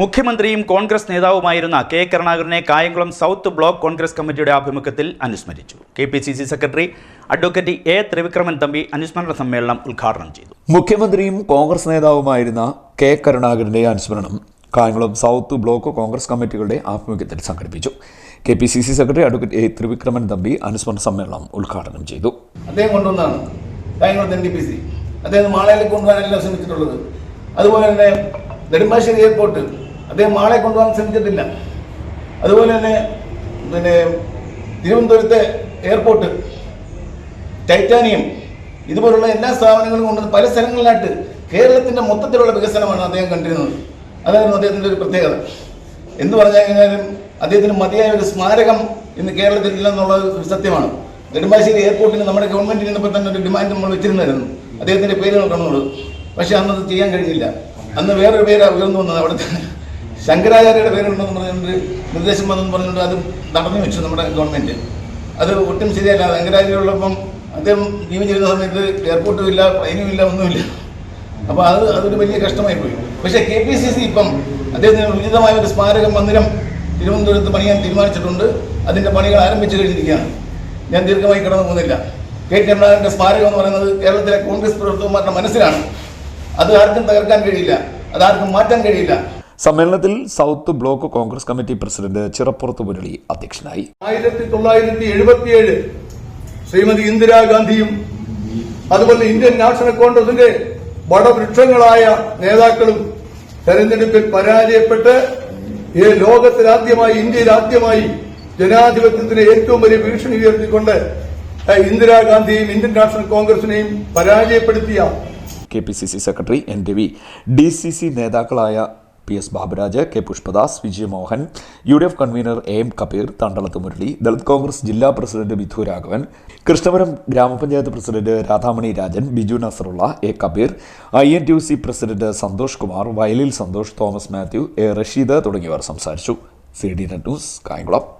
മുഖ്യമന്ത്രിയും കോൺഗ്രസ് നേതാവുമായിരുന്ന കെ കരുണാകരനെ കായംകുളം സൗത്ത് ബ്ലോക്ക് കോൺഗ്രസ് കമ്മിറ്റിയുടെ ആഭിമുഖ്യത്തിൽ അനുസ്മരിച്ചു. K P C C secretary advocate A Trivikraman Thampi അനുസ്മരണ സമ്മേളനം ഉദ്ഘാടനം ചെയ്തു. മുഖ്യമന്ത്രിയും കോൺഗ്രസ് നേതാവുമായിരുന്ന കെ കരുണാകരന്റെ അനുസ്മരണം കായംകുളം സൗത്ത് ബ്ലോക്ക് കോൺഗ്രസ് കമ്മിറ്റികളുടെ ആഭിമുഖ്യത്തിൽ സംഘടിപ്പിച്ചു. K P C C secretary advocate A Trivikraman Thampi അനുസ്മരണ സമ്മേളനം ഉദ്ഘാടനം ചെയ്തു. അദ്ദേഹം കൊണ്ടുവന്നതാണ്. കായംകുളത്ത് എൻ ഡി പി സി. അദ്ദേഹം മാളയിലേക്ക് കൊണ്ടുപോകാനല്ല ശ്രമിച്ചിട്ടുള്ളത്. അതുപോലെ തന്നെ നെടുമ്പാശ്ശേരി എയർപോർട്ട് അദ്ദേഹം മാളെ കൊണ്ടുപോകാൻ ശ്രമിച്ചിട്ടില്ല. അതുപോലെ തന്നെ പിന്നെ തിരുവനന്തപുരത്തെ എയർപോർട്ട് ടൈറ്റാനിയം ഇതുപോലുള്ള എല്ലാ സ്ഥാപനങ്ങളും കൊണ്ട് പല സ്ഥലങ്ങളിലായിട്ട് കേരളത്തിന്റെ മൊത്തത്തിലുള്ള വികസനമാണ് അദ്ദേഹം കണ്ടിരുന്നത്. അതായിരുന്നു അദ്ദേഹത്തിന്റെ ഒരു പ്രത്യേകത. എന്ന് പറഞ്ഞു കഴിഞ്ഞാലും അദ്ദേഹത്തിന് മതിയായ ഒരു സ്മാരകം ഇന്ന് കേരളത്തിൽ ഇല്ലെന്നുള്ളത് ഒരു സത്യമാണ്. നെടുമ്പാശ്ശേരി എയർപോർട്ടിന് നമ്മുടെ ഗവൺമെന്റിൽ നിന്നപ്പോൾ തന്നെ ഒരു ഡിമാൻഡ് നമ്മൾ വെച്ചിരുന്നായിരുന്നു. അദ്ദേഹത്തിന്റെ പേര് നോക്കണമെന്നുള്ളത് പക്ഷെ അന്നത് ചെയ്യാൻ കഴിഞ്ഞില്ല. അന്ന് വേറൊരു പേരാണ് ഉയർന്നു വന്നത് അവിടുത്തെ ശങ്കരാചാര്യയുടെ പേരുണ്ടെന്ന് പറഞ്ഞുകൊണ്ട് നിർദ്ദേശം വന്നെന്ന് പറഞ്ഞുകൊണ്ട് അത് നടന്നു വെച്ചു നമ്മുടെ ഗവൺമെന്റ്. അത് ഒട്ടും ശരിയല്ല. ശങ്കരാചാര്യയുള്ളപ്പം അദ്ദേഹം ജീവിച്ചിരുന്ന സമയത്ത് എയർപോർട്ടും ഇല്ല ട്രെയിനും ഇല്ല ഒന്നുമില്ല. അപ്പോൾ അത് അതൊരു വലിയ കഷ്ടമായി പോയി. പക്ഷേ കെ പി സി സി ഇപ്പം അദ്ദേഹത്തിന് ഉചിതമായ ഒരു സ്മാരക മന്ദിരം തിരുവനന്തപുരത്ത് പണിയാൻ തീരുമാനിച്ചിട്ടുണ്ട്. അതിന്റെ പണികൾ ആരംഭിച്ചു കഴിഞ്ഞിരിക്കുകയാണ്. ഞാൻ ദീർഘമായി കടന്നു പോകുന്നില്ല. കെ. കരുണാകരന്റെ സ്മാരകം എന്ന് പറയുന്നത് കേരളത്തിലെ കോൺഗ്രസ് പ്രവർത്തകന്മാരുടെ മനസ്സിലാണ്. അത് ആർക്കും തകർക്കാൻ കഴിയില്ല. അത് ആർക്കും മാറ്റാൻ കഴിയില്ല. സമ്മേളനത്തിൽ south block Congress committee president Chirappurath Murali അധ്യക്ഷനായി. ആയിരത്തി തൊള്ളായിരത്തി എഴുപത്തിയേഴ് ശ്രീമതി ഇന്ദിരാഗാന്ധിയും അതുപോലെ ഇന്ത്യൻ നാഷണൽ കോൺഗ്രസിന്റെ വടവൃക്ഷങ്ങളായ നേതാക്കളും തെരഞ്ഞെടുപ്പിൽ പരാജയപ്പെട്ട് ഈ ലോകത്തിലാദ്യമായി ഇന്ത്യയിൽ ആദ്യമായി ജനാധിപത്യത്തിന് ഏറ്റവും വലിയ ഭീഷണി ഉയർത്തിക്കൊണ്ട് ഇന്ദിരാഗാന്ധിയും ഇന്ദിരാഗാന്ധിയെയും ഇന്ത്യൻ നാഷണൽ കോൺഗ്രസിനെയും പരാജയപ്പെടുത്തിയ K P C C secretary N Ravi D C C നേതാക്കളായ P S Baburaj K Pushpadas Vijayamohan U D F convener A M Kabeer Thandalath Murali Dalit Congress ജില്ലാ പ്രസിഡന്റ് മിഥു രാഘവൻ കൃഷ്ണപുരം ഗ്രാമപഞ്ചായത്ത് president Radhamani Rajan Biju Nasarulla A Kabeer I N T C president Santhosh Kumar Vayalil Santhosh Thomas Mathew A Rasheed തുടങ്ങിയവർ സംസാരിച്ചു. C D net news Kayamkulam.